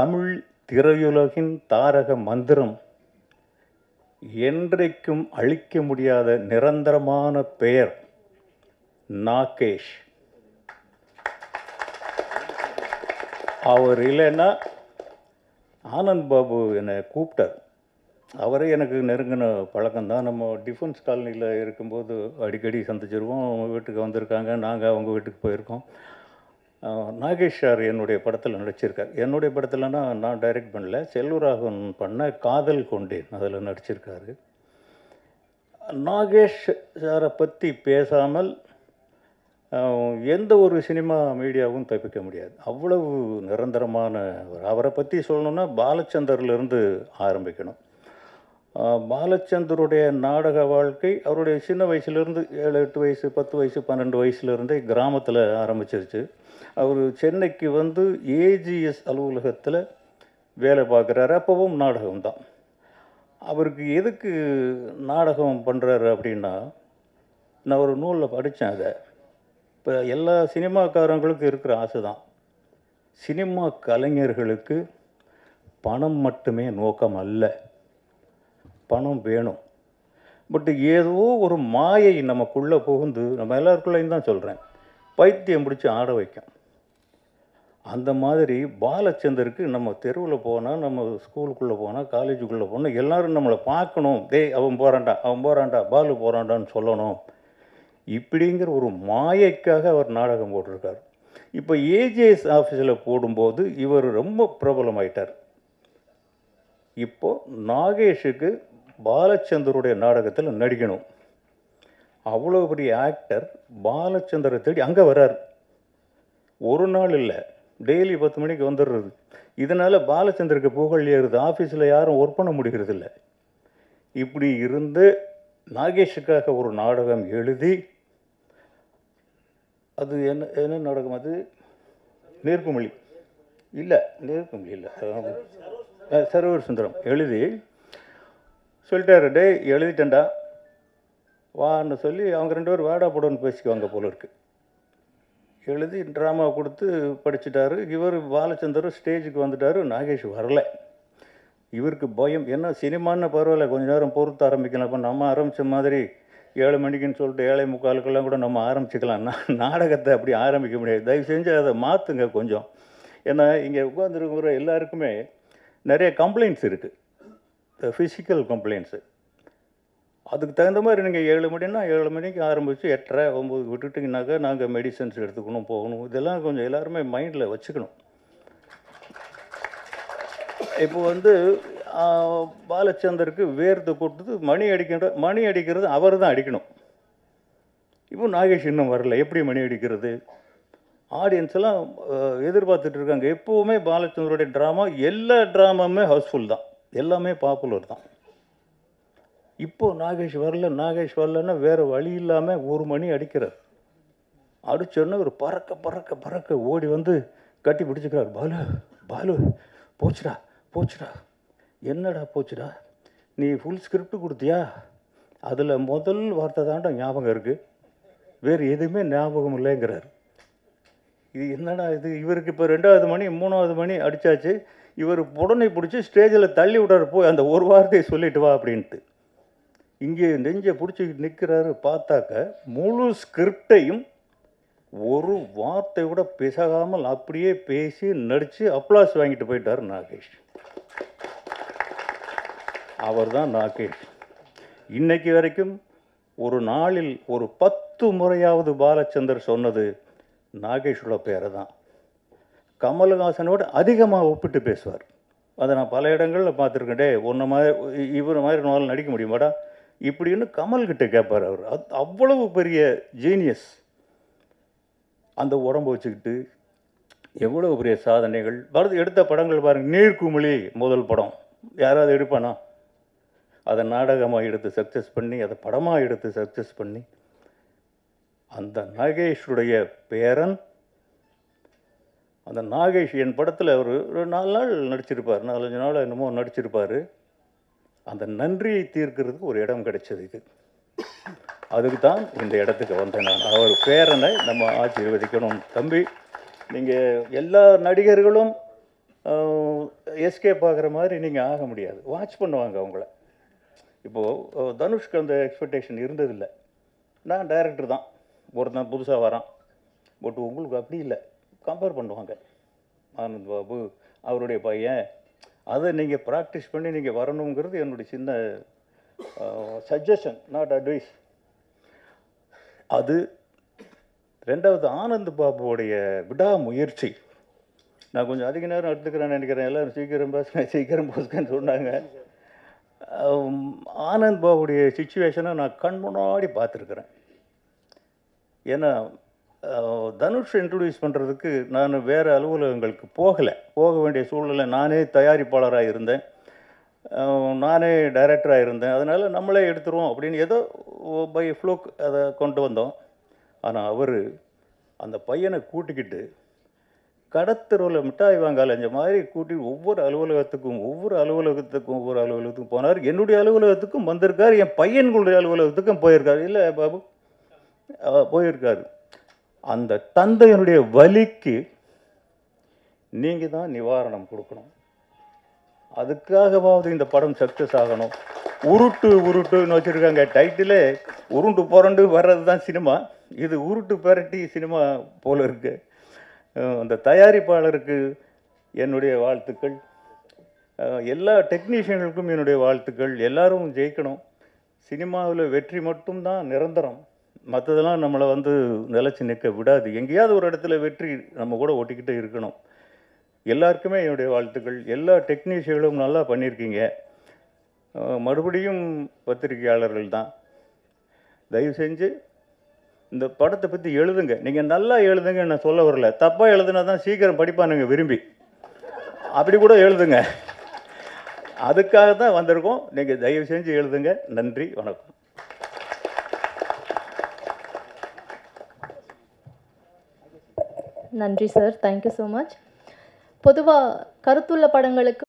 தமிழ் திரையுலகின் தாரக மந்திரம் என்றைக்கும் அழிக்க முடியாத நிரந்தரமான பெயர் நாகேஷ். அவர் இல்லைன்னா ஆனந்த் பாபு என்னை கூப்பிட்டார். அவரே எனக்கு நெருங்கின பழக்கம்தான் நம்ம டிஃபென்ஸ் காலனியில் இருக்கும்போது அடிக்கடி சந்திச்சிருவோம். அவங்க வீட்டுக்கு வந்திருக்காங்க. நாங்கள் அவங்க வீட்டுக்கு போயிருக்கோம். நாகேஷ் சார் என்னுடைய படத்தில் நடிச்சிருக்கார். என்னுடைய படத்தில்னா நான் டைரக்ட் பண்ணல. செல்வராகவன் பண்ண காதல் கொண்டேன். அதில் நடிச்சிருக்காரு. நாகேஷ் சாரை பற்றி பேசாமல் எந்த ஒரு சினிமா மீடியாவும் தப்பிக்க முடியாது. அவ்வளவு நிரந்தரமான அவர். அவரை பற்றி சொல்லணுன்னா பாலச்சந்தர்லேருந்து ஆரம்பிக்கணும். பாலச்சந்தருடைய நாடக வாழ்க்கை அவருடைய சின்ன வயசுலேருந்து ஏழு எட்டு வயசு பத்து வயசு பன்னெண்டு வயசுலேருந்தே கிராமத்தில் ஆரம்பிச்சிருச்சு. அவர் சென்னைக்கு வந்து ஏஜிஎஸ் அலுவலகத்தில் வேலை பார்க்குறாரு. அப்போவும் நாடகம் தான் அவருக்கு எதுக்கு நாடகம் பண்ணுறாரு அப்படின்னா நான் ஒரு நூலில் படித்தேன் அதை. இப்போ எல்லா சினிமாக்காரங்களுக்கும் இருக்கிற ஆசை தான் சினிமா கலைஞர்களுக்கு பணம் மட்டுமே நோக்கம் அல்ல. பணம் வேணும். பட் ஏதோ ஒரு மாயை நமக்குள்ளே புகுந்து நம்ம எல்லாருக்குள்ளேயும் தான் சொல்கிறேன் பைத்தியம் பிடிச்சி ஆட வைக்கும். அந்த மாதிரி பாலச்சந்தருக்கு நம்ம தெருவில் போனால் நம்ம ஸ்கூலுக்குள்ளே போனால் காலேஜுக்குள்ளே போனால் எல்லோரும் நம்மளை பார்க்கணும். டேய் அவன் போகிறான்டா அவன் போகிறான்டா பாலு போகிறான்டான்னு சொல்லணும். இப்படிங்கிற ஒரு மாயைக்காக அவர் நாடகம் போட்டிருக்கார். இப்போ ஏஜிஎஸ் ஆஃபீஸில் போடும்போது இவர் ரொம்ப பிரபலமாயிட்டார். இப்போது நாகேஷுக்கு பாலச்சந்தருடைய நாடகத்தில் நடிக்கணும். அவ்வளோ பெரிய ஆக்டர் பாலச்சந்தரை தேடி அங்கே வர்றார். ஒரு நாள் இல்லை டெய்லி பத்து மணிக்கு வந்துடுறது. இதனால் பாலச்சந்தருக்கு புகழ் ஏறுது. ஆஃபீஸில் யாரும் ஒர்க் பண்ண முடிகிறது இல்லை இப்படி இருந்து நாகேஷுக்காக ஒரு நாடகம் எழுதி அது என்ன என்ன நாடகம் அது? நேர்க்குமொழி இல்லை நேர்க்குமொழி இல்லை. சரவர் சுந்தரம் எழுதி. சொல்லிட்டாரு டேய் எழுதிட்டேன்டா. வான்னு சொல்லி அவங்க ரெண்டு பேரும் வாடா போடணும்னு பேசிக்குவாங்க போல இருக்கு. எழுதி ட்ராமா கொடுத்து படிச்சுட்டாரு. இவர் பாலச்சந்தர் ஸ்டேஜுக்கு வந்துட்டாரு. நாகேஷ் வரல. இவருக்கு பயம். என்ன சினிமான்னு பரவாயில்ல. கொஞ்ச நேரம் பொறுத்து ஆரம்பிக்கலாம். இப்போ நம்ம ஆரம்பித்த மாதிரி ஏழு மணிக்குன்னு சொல்லிட்டு ஏழை முக்காலுக்கெல்லாம் கூட நம்ம ஆரம்பிச்சுக்கலாம். நான் நாடகத்தை அப்படி ஆரம்பிக்க முடியாது. தயவு செஞ்சு அதை மாற்றுங்க கொஞ்சம். ஏன்னா இங்கே உட்காந்துருக்கிற எல்லாருக்குமே நிறைய கம்ப்ளைண்ட்ஸ் இருக்குது ஃபிசிக்கல் கம்ப்ளைண்ட்ஸு அதுக்கு தகுந்த மாதிரி நீங்கள் ஏழு மணினா ஏழு மணிக்கு ஆரம்பித்து எட்டரை ஒம்பது விட்டுட்டிங்கனாக்கா நாங்கள் மெடிசன்ஸ் எடுத்துக்கணும் போகணும். இதெல்லாம் கொஞ்சம் எல்லாருமே மைண்டில் வச்சுக்கணும். இப்போ வந்து பாலச்சந்தருக்கு வேர்த்து கொடுத்து மணி அடிக்கிற மணி அடிக்கிறது அவர் தான் அடிக்கணும். இப்போ நாகேஷ் இன்னும் வரல. எப்படி மணி அடிக்கிறது? ஆடியன்ஸ் எல்லாம் எதிர்பார்த்துட்டு இருக்காங்க. எப்போவுமே பாலச்சந்தருடைய ட்ராமா எல்லா ட்ராமாவுமே ஹவுஸ்ஃபுல் தான். எல்லாமே பாப்புலர் தான். இப்போது நாகேஷ் வரல நாகேஷ் வரலன்னா வேறு வழி இல்லாமல் ஒரு மணி அடிக்கிறார். அடிச்சோடனே ஒரு பறக்க பறக்க பறக்க ஓடி வந்து கட்டி பிடிச்சிக்கிறார். பாலு பாலு போச்சுடா போச்சுடா. என்னடா போச்சுடா? நீ ஃபுல் ஸ்கிரிப்ட் கொடுத்தியா? அதில் முதல் வார்த்தை தாண்டா ஞாபகம் இருக்குது வேறு எதுவுமே ஞாபகம் இல்லைங்கிறார். இது என்னடா இது? இவருக்கு இப்போ ரெண்டாவது மணி மூணாவது மணி அடிச்சாச்சு. இவர் உடனே பிடிச்சி ஸ்டேஜில் தள்ளி விடுற போய் அந்த ஒரு வார்த்தையை சொல்லிட்டு வா அப்படின்ட்டு. இங்கே நெஞ்சை பிடிச்சி நிற்கிறாரு பார்த்தாக்க முழு ஸ்கிரிப்டையும் ஒரு வார்த்தை கூட பிசகாமல் அப்படியே பேசி நடித்து அப்ளாஸ் வாங்கிட்டு போயிட்டார் நாகேஷ். அவர் தான் நாகேஷ். இன்னைக்கு வரைக்கும் ஒரு நாளில் ஒரு பத்து முறையாவது பாலச்சந்தர் சொன்னது நாகேஷோட பேரை தான் கமல்ஹாசனோட அதிகமாக ஒப்பிட்டு பேசுவார். அதை நான் பல இடங்களில் பார்த்துருக்கேன். டே உன்ன மாதிரி இவரை மாதிரி நாள் நடிக்க முடியுமாடா இப்படின்னு கமல்கிட்ட கேட்பார் அவர். அது அவ்வளவு பெரிய ஜீனியஸ் அந்த உடம்பு வச்சுக்கிட்டு எவ்வளவு பெரிய சாதனைகள். பரத் எடுத்த படங்கள் பாருங்கள் நீர்க்குமிழி முதல் படம். யாராவது எடுப்பானா? அதை நாடகமாக எடுத்து சக்ஸஸ் பண்ணி அதை படமாக எடுத்து சக்ஸஸ் பண்ணி அந்த நாகேஷுடைய பேரன் அந்த நாகேஷ் என் படத்தில் அவர் ஒரு நாலு நாள் நடிச்சிருப்பார் நாலஞ்சு நாள் என்னமோ நடிச்சிருப்பார். அந்த நன்றியை தீர்க்கிறதுக்கு ஒரு இடம் கிடைச்சது இது. அதுக்கு தான் இந்த இடத்துக்கு வந்தேன் நான். அவர் பேரனை நம்ம ஆசீர்வதிக்கணும். தம்பி நீங்கள் எல்லா நடிகர்களும் எஸ்கேப் ஆகிற மாதிரி நீங்கள் ஆக முடியாது. வாட்ச் பண்ணுவாங்க அவங்கள. இப்போது தனுஷ்க்கு அந்த எக்ஸ்பெக்டேஷன் இருந்ததில்லை. நான் டைரக்டர் தான். ஒருத்தன் புதுசாக வரான். பட் உங்களுக்கு அப்படி இல்லை. கம்பேர் பண்ணுவாங்க. ஆனந்த் பாபு அவருடைய பையன் அதை நீங்கள் ப்ராக்டிஸ் பண்ணி நீங்கள் வரணுங்கிறது என்னுடைய சின்ன சஜஷன் நாட் அட்வைஸ் அது ரெண்டாவது ஆனந்த் பாபுவோடைய விடாமுயற்சி. நான் கொஞ்சம் அதிக நேரம் எடுத்துக்கிறேன்னு நினைக்கிறேன். எல்லாரும் சீக்கிரம் பேசுகிறேன் சீக்கிரம் பேசுகிறேன்னு சொன்னாங்க. ஆனந்த் பாபுடைய சுச்சுவேஷனை நான் கண் முன்னாடி பார்த்துருக்குறேன். ஏன்னா தனுஷ் இன்ட்ரடியூஸ் பண்ணுறதுக்கு நான் வேறு அலுவலகங்களுக்கு போகலை. போக வேண்டிய சூழ்நிலை நானே தயாரிப்பாளராக இருந்தேன். நானே டைரக்டராக இருந்தேன். அதனால் நம்மளே எடுத்துருவோம் அப்படின்னு ஏதோ பை ஃப்ளோக் அதை கொண்டு வந்தோம். ஆனால் அவர் அந்த பையனை கூட்டிக்கிட்டு கடத்தெருவில் மிட்டாய் வாங்கால் அஞ்ச மாதிரி கூட்டி ஒவ்வொரு அலுவலகத்துக்கும் ஒவ்வொரு அலுவலகத்துக்கும் ஒவ்வொரு அலுவலகத்துக்கும் போனார். என்னுடைய அலுவலகத்துக்கும் வந்திருக்கார். என் பையன்களுடைய அலுவலகத்துக்கும் போயிருக்காரு. இல்லை பாபு? போயிருக்காரு. அந்த தந்தையனுடைய வலிக்கு நீங்கள் தான் நிவாரணம் கொடுக்கணும். அதுக்காகவாவது இந்த படம் சக்ஸஸ் ஆகணும். உருட்டு உருட்டுன்னு வச்சுருக்காங்க டைட்டிலே உருண்டு புரண்டு வர்றது தான் சினிமா. இது உருட்டு பெரட்டி சினிமா போல் இருக்கு. அந்த தயாரிப்பாளருக்கு என்னுடைய வாழ்த்துக்கள். எல்லா டெக்னீஷியன்களுக்கும் என்னுடைய வாழ்த்துக்கள். எல்லாரும் ஜெயிக்கணும். சினிமாவில் வெற்றி மட்டும்தான் நிரந்தரம். மற்றதெல்லாம் நம்மளை வந்து நிலச்சி நிற்க விடாது. எங்கேயாவது ஒரு இடத்துல வெற்றி நம்ம கூட ஒட்டிக்கிட்டு இருக்கணும். எல்லாருக்குமே என்னுடைய வாழ்த்துக்கள். எல்லா டெக்னீஷியர்களும் நல்லா பண்ணியிருக்கீங்க. மறுபடியும் பத்திரிகையாளர்கள் தான். தயவு செஞ்சு இந்த படத்தை பற்றி எழுதுங்க. நீங்கள் நல்லா எழுதுங்க நான் சொல்ல வரல. தப்பாக எழுதுனா தான் சீக்கிரம் படிப்பானுங்க விரும்பி. அப்படி கூட எழுதுங்க. அதுக்காக தான் வந்திருக்கோம். நீங்கள் தயவு செஞ்சு எழுதுங்க. நன்றி. வணக்கம். நன்றி சார் தேங்க்யூ ஸோ மச் பொதுவாக கருத்துள்ள படங்களுக்கு